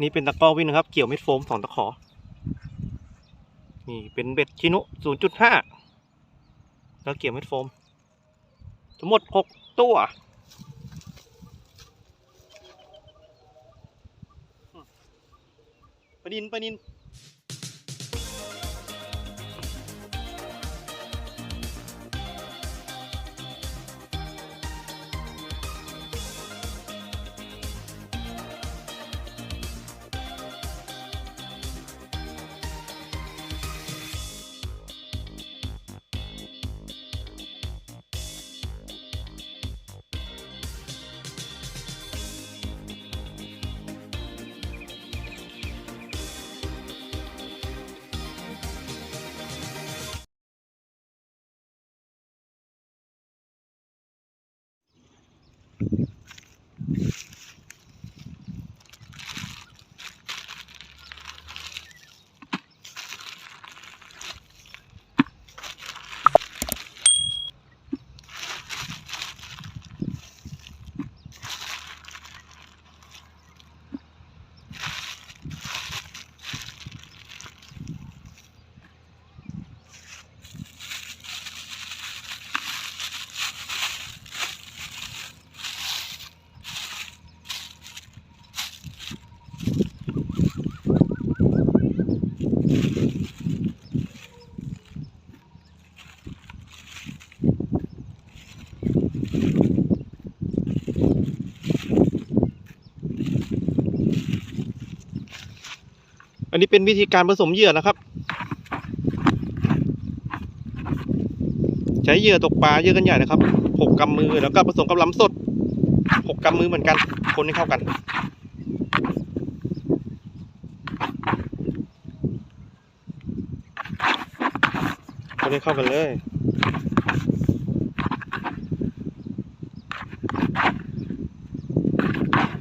นี่เป็นตะก้อวิ่งนะครับ เกี่ยวเม็ดโฟมสองตะขอ นี่เป็นเบ็ดชินุศูนย์จุดห้าแล้วเกี่ยวเม็ดโฟม ทั้งหมดหกตัวปนินปนิน thank อันนี้เป็นวิธีการผสมเหยื่อนะครับ ใช้เหยื่อตกปลาเยอะกันใหญ่นะครับหกกำมือแล้วก็ผสมกับลำสดหกกำมือเหมือนกัน คนให้เข้ากัน คนให้เข้ากันเลย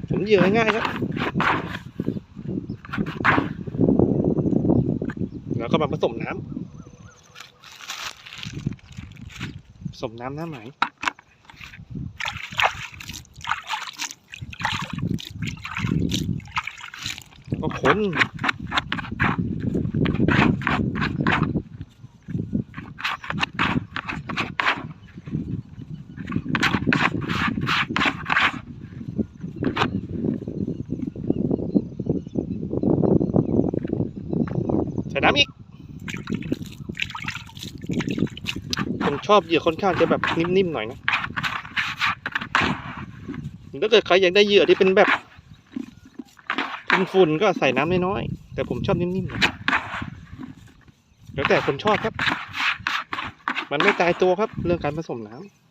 ผมเหยื่อง่ายครับ แล้ว ก็มาผสมน้ำผสมน้ำน้ำไหมแล้วก็คนใส่น้ำอีก ผมชอบเหยื่อค่อนข้างจะแบบนิ่มๆหน่อยนะถ้าเกิดใครอยากได้เหยื่อที่เป็นแบบฝุ่นๆก็ใส่น้ำน้อยๆแต่ผมชอบนิ่มๆหน่อยแล้วแต่คนชอบครับ มันไม่ตายตัวครับเรื่องการผสมน้ำ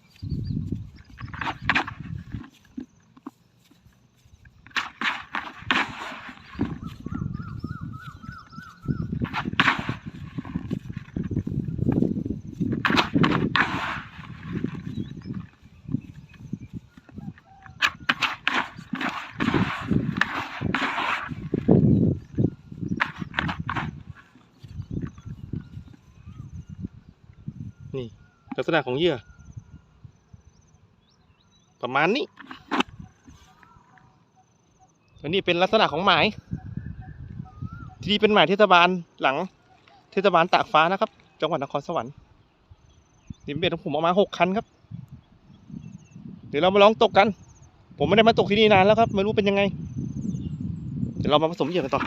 ลักษณะของเหยื่อ ประมาณนี้อันนี้เป็นลักษณะของหมาย ที่นี่เป็นหมายเทศบาลหลัง เทศบาลตากฟ้านะครับ จังหวัดนครสวรรค์ดิมเบ็ดของผมออกมาหกคันครับ เดี๋ยวเรามาลองตกกัน ผมไม่ได้มาตกที่นี่นานแล้วครับ ไม่รู้เป็นยังไง เดี๋ยวเรามาผสมเหยื่อกันต่อ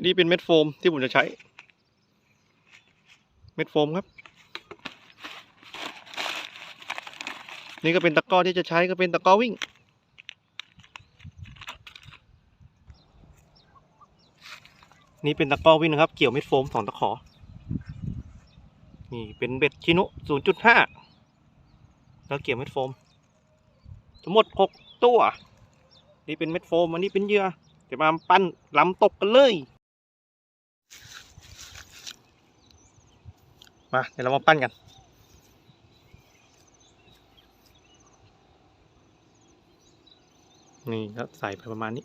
อันนี้เป็นเม็ดโฟมที่ผมจะใช้ เม็ดโฟมครับ นี่ก็เป็นตะกร้อที่จะใช้ก็เป็นตะกร้อวิ่ง นี่เป็นตะกร้อวิ่งนะครับ เกี่ยวเม็ดโฟมสองตะขอ นี่เป็นเบ็ดชินุศูนย์จุดห้าแล้วเกี่ยวเม็ดโฟม ทั้งหมดหกตัว นี่เป็นเม็ดโฟม อันนี้เป็นเหยื่อเดี๋ยวมาปั้นลำตกกันเลย มาเดี๋ยวเรามาปั้นกันนี่ก็ใส่ไปประมาณนี้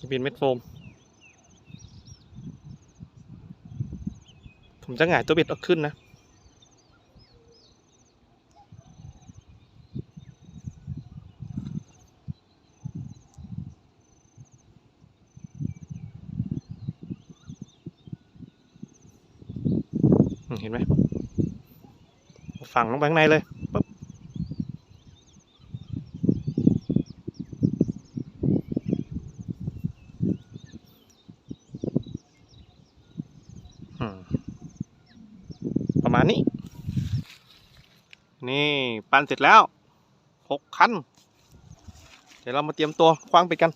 จะเป็นเม็ดโฟม ผมจะหงายตัวเบ็ดออกขึ้นนะ อืมเห็นไหม ฝังลงไปข้างในเลยปุ๊บประมาณนี้ นี่ปั้นเสร็จแล้วหกคัน เดี๋ยวเรามาเตรียมตัวคว้างไปกัน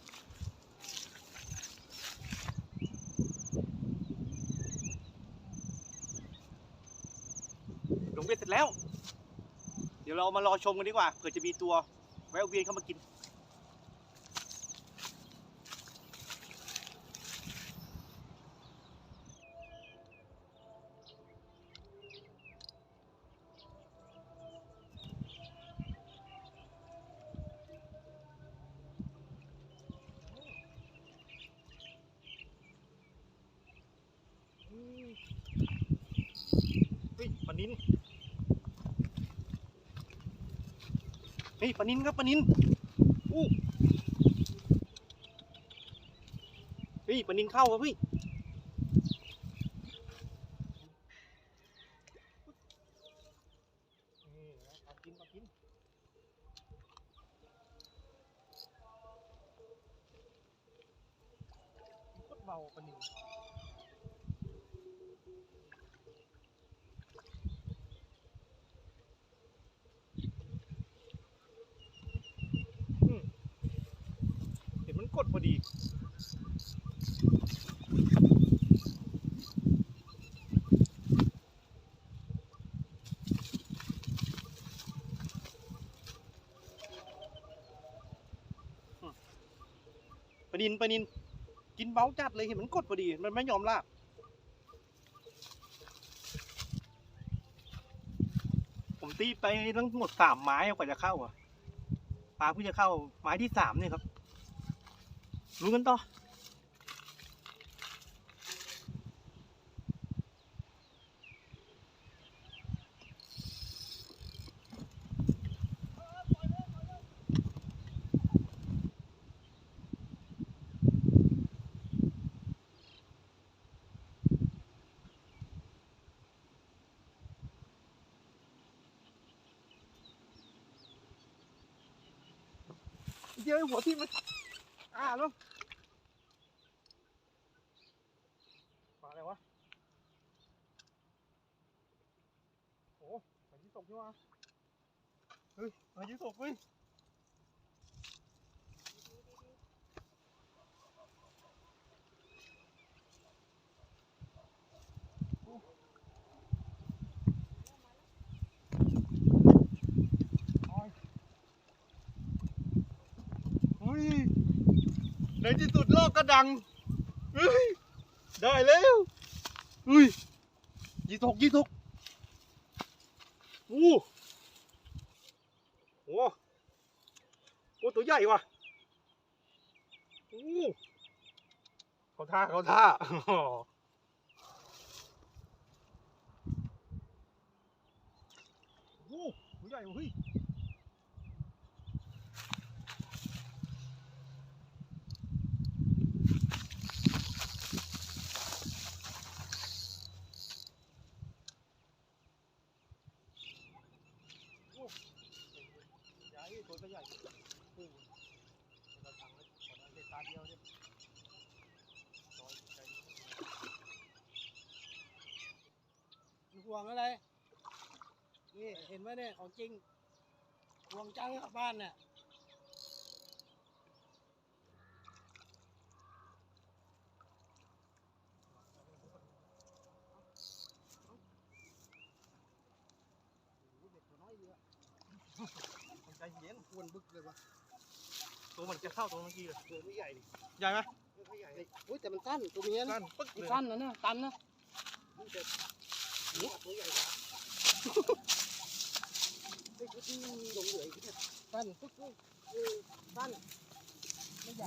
ลงเบ็ดเสร็จแล้ว เดี๋ยวเรา มารอชมกันดีกว่าเผื่อจะมีตัวแวะเวียนเข้ามากิน เฮ้ยปลานินครับปลานินอู้เฮ้ยปลานินเข้าครับพี่เบาปนิน เห็นมันกดพ อดีปนินปนิน กินเบ้าจัดเลยเห็นมันกดพอดี มันไม่ยอมลากผมตีไปทั้งหมดสามไม้กว่าจะเข้าอะปลาเพิ่งจะเข้าไม้ที่สามเนี่ยครับ รู้กันต่อเดี๋ยวหัวที่มัน อ่าลุงปลาอะไรวะ โอ้ปลายี่ตกใช่ไหมเฮ้ยปลายี่ตกเฮ้ยโอ้โอ้ย เฮ้ย ในที่สุดโลกก็ดังได้แล้วเฮ้ยยี่ถกยี่ถกโอ้โหโอ้ตัวใหญ่ว่ะโอ้เขาท่าเขาท่าโอ้ตัวใหญ่เฮ้ย ใหญ่ตัวก็ใหญ่โอ้โหเราทำไว้ขอนั้นเด็ดตาเดียวเนี่ยน้อยใจ ห่วงอะไร นี่เห็นไหมเนี่ยของจริงห่วงจังกับบ้านเนี่ยโอ้โหเด็กตัวน้อยเยอะใจเย็นอ้วนบึกเลยวะตัวมันจะเข้าตัวเมื่อกี้เลยตัวไม่ใหญ่ดิใหญ่ไหมตัวไม่ใหญ่อุ้ยแต่มันสั้นตัวเมียนะสั้นปึ๊กเลยสั้นนะเนี่ยตันนะ สั้นปึ๊กเลยเออสั้น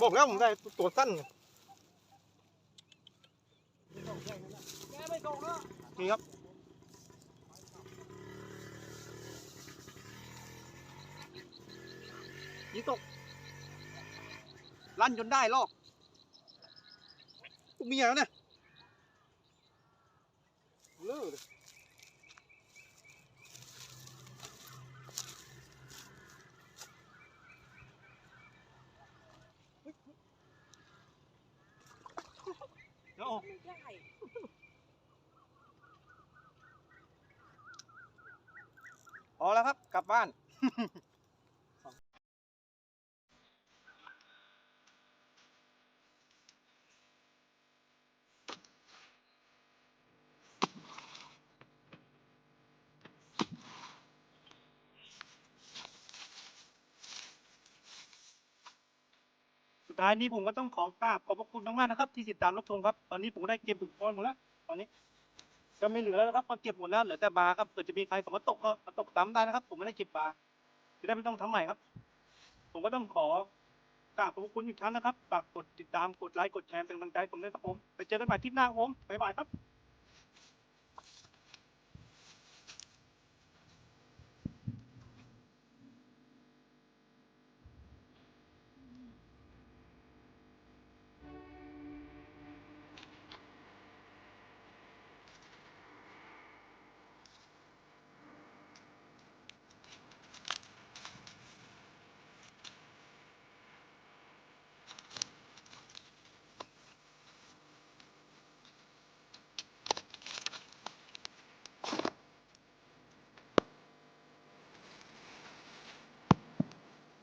บอกแล้วผมได้ตัวสั้นนี่ครับยีตกลั่นจนได้ลอกมีอะไรเนี่ย เลิก เดี๋ยวออก ไม่ได้ พอแล้วครับ กลับบ้านสุดท้ายนี้ผมก็ต้องขอกราบขอบพระคุณมากๆนะครับ ที่ติดตามรับชมครับ ตอนนี้ผมได้เก็บบุกบอลหมดแล้ว ตอนนี้ ก็ไม่เหลือแล้วนะครับมาเก็บหมดแล้วเหลือแต่บาร์ครับเกิดจะมีใครเขามาตกก็มาตกซ้ำได้นะครับ ผมไม่ได้เก็บบาร์จะได้ไม่ต้องทำใหม่ครับ ผมก็ต้องขอกราบขอบคุณอีกครั้งนะครับฝากกดติดตามกดไลค์กดแชร์เป็นกำลังใจผมด้วยครับผมไปเจอกันใหม่ที่หน้าผมบ๊ายบายครับ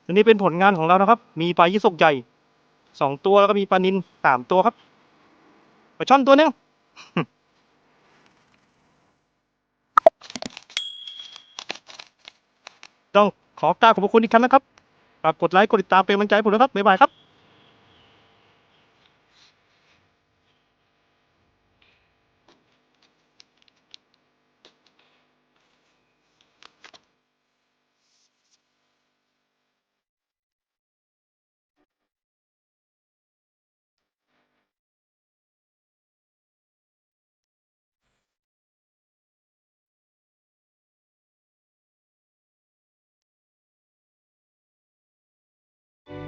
อันนี้เป็นผลงานของเรานะครับ มีปลายี่สกใหญ่สองตัวแล้วก็มีปลานิลสามตัวครับปลาช่อนตัวหนึงต้องขอกราบขอบคุณอีกครั้งนะครับฝากกดไลค์กดติดตามเป็นกำลังใจผมนะครับบ๊ายบายครับ